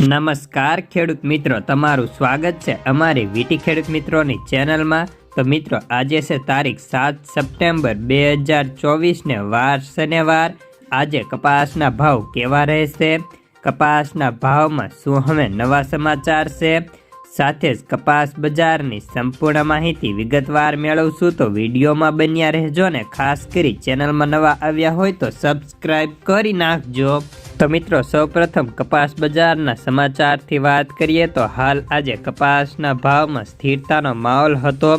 નમસ્કાર, ખેડૂત મિત્રો. તમારું સ્વાગત છે અમારી વીટી ખેડૂત મિત્રોની ચેનલમાં. તો મિત્રો, આજે છે તારીખ સાત સપ્ટેમ્બર બે હજાર ચોવીસને વાર શનિવાર. આજે કપાસના ભાવ કેવા રહેશે? કપાસના ભાવમાં શું હવે નવા સમાચાર છે? સાથે જ કપાસ બજારની સંપૂર્ણ માહિતી વિગતવાર મેળવશું. તો વિડીયોમાં બન્યા રહેજો ને ખાસ કરી ચેનલમાં નવા આવ્યા હોય તો સબસ્ક્રાઈબ કરી નાખજો. તો મિત્રો, સૌપ્રથમ કપાસ બજારના સમાચારથી વાત કરીએ તો હાલ આજે કપાસના ભાવમાં સ્થિરતાનો માહોલ હતો.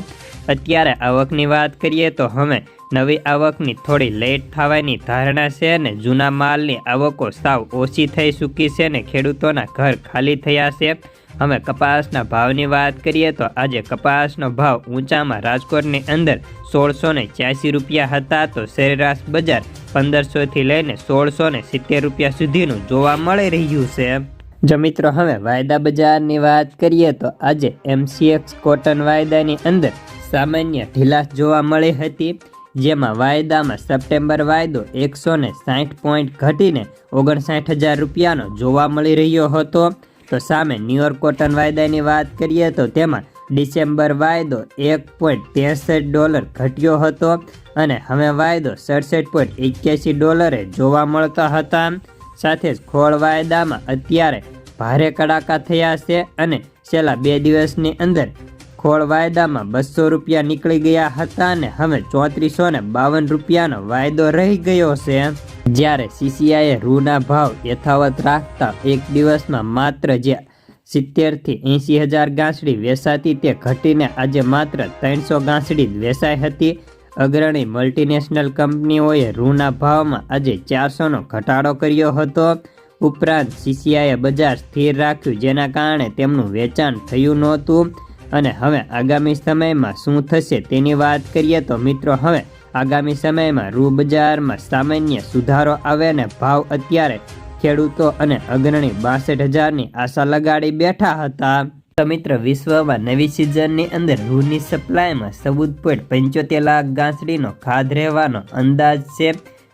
અત્યારે આવકની વાત કરીએ તો હવે નવી આવકની થોડી લેટ થવાની ધારણા છે અને જૂના માલની આવકો સાવ ઓછી થઈ ચૂકી છે ને ખેડૂતોના ઘર ખાલી થયા છે. હવે કપાસના ભાવની વાત કરીએ તો આજે કપાસનો ભાવ ઊંચામાં રાજકોટની અંદર સોળસો ને રૂપિયા હતા તો સરેરાશ બજાર પંદરસોથી લઈને સોળસો ને સિત્તેર રૂપિયા સુધીનું જોવા મળી રહ્યું છે. જો મિત્રો, હવે વાયદા બજારની વાત કરીએ તો આજે એમસીએક્સ કોટન વાયદાની અંદર સામાન્ય ઢીલાશ જોવા મળી હતી, જેમાં વાયદામાં સપ્ટેમ્બર વાયદો એકસો ને સાઠ પોઈન્ટ ઘટીને ઓગણસાઠ હજાર રૂપિયાનો જોવા મળી રહ્યો હતો. તો સામે ન્યુયોર્ક કોટન વાયદાની વાત કરીએ તો તેમાં ડિસેમ્બર વાયદો એક પોઈન્ટ ત્રેસઠ ડોલર ઘટ્યો હતો અને હવે વાયદો સડસઠ પોઈન્ટ એક્યાસી ડોલરે જોવા મળતા હતા. સાથે જ ખોળ વાયદામાં અત્યારે ભારે કડાકા થયા છે અને છેલ્લા બે દિવસની અંદર ખોળ વાયદામાં બસો રૂપિયા નીકળી ગયા હતા અને હવે ચોત્રીસો ને બાવન રૂપિયાનો વાયદો રહી ગયો છે. જ્યારે સીસીઆઈએ રૂના ભાવ યથાવત રાખતા એક દિવસમાં માત્ર જે સિત્તેરથી એંસી હજાર ગાંસડી વેચાતી તે ઘટીને આજે માત્ર ત્રણસો ગાંસડી જ વેચાઈ હતી. અગ્રણી મલ્ટીનેશનલ કંપનીઓએ રૂના ભાવમાં આજે ચારસોનો ઘટાડો કર્યો હતો. ઉપરાંત સીસીઆઈએ બજાર સ્થિર રાખ્યું, જેના કારણે તેમનું વેચાણ થયું નહોતું. અને હવે આગામી સમયમાં શું થશે તેની વાત કરીએ તો મિત્રો, હવે આગામી સમયમાં રૂ બજારમાં સામાન્ય સુધારો આવે ને ભાવ અત્યારે ખેડૂતો અને અગ્રણી બાસઠ હજારની આશા લગાડી બેઠા હતા. તો મિત્રો વિશ્વમાં નવી સિઝનની અંદર રૂની સપ્લાયમાં ચૌદ પોઈન્ટ પંચોતેર લાખ ગાંસડીનો ખાધ રહેવાનો અંદાજ છે.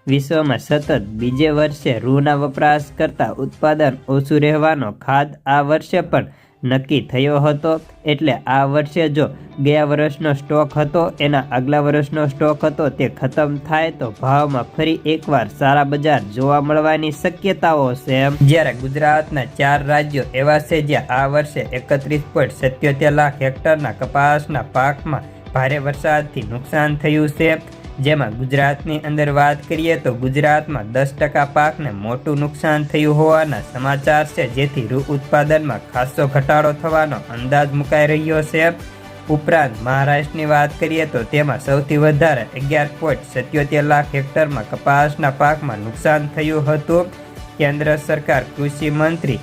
વિશ્વમાં સતત બીજે વર્ષે રૂના વપરાશ કરતાં ઉત્પાદન ઓછું રહેવાનો ખાદ આ વર્ષે પણ નક્કી થયો હતો. એટલે આ વર્ષે જો ગયા વર્ષનો સ્ટોક હતો, એના આગલા વર્ષનો સ્ટોક હતો, તે ખતમ થાય તો ભાવમાં ફરી એકવાર સારા બજાર જોવા મળવાની શક્યતાઓ છે જ્યારે ગુજરાતના ચાર રાજ્યો એવા છે જ્યાં આ વર્ષે એકત્રીસ પોઈન્ટ સત્યોતેર લાખ હેક્ટરના કપાસના પાકમાં ભારે વરસાદથી નુકસાન થયું છે. જેમાં ગુજરાતની અંદર વાત કરીએ તો ગુજરાતમાં દસ ટકા પાકને મોટું નુકસાન થયું હોવાના સમાચાર છે, જેથી રૂ ઉત્પાદનમાં ખાસો ઘટાડો થવાનો અંદાજ મુકાઈ રહ્યો છે. ઉપરાંત મહારાષ્ટ્રની વાત કરીએ તો તેમાં સૌથી વધારે અગિયાર પોઈન્ટ સત્યોતેર લાખ હેક્ટરમાં કપાસના પાકમાં નુકસાન થયું હતું. કેન્દ્ર સરકાર, કૃષિ મંત્રી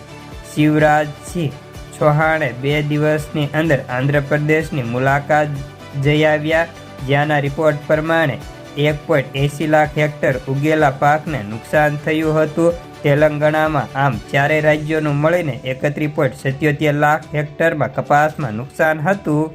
શિવરાજસિંહ ચૌહાણે બે દિવસની અંદર આંધ્રપ્રદેશની મુલાકાત જઈ આવ્યા. જ્યાંના રિપોર્ટ પ્રમાણે એક પોઈન્ટ એંસી લાખ હેક્ટર ઉગેલા પાકને નુકસાન થયું હતું. તેલંગાણામાં આમ ચારેય રાજ્યોનું મળીને એકત્રીસ પોઈન્ટ સત્યોતેર લાખ હેક્ટરમાં કપાસમાં નુકસાન હતું.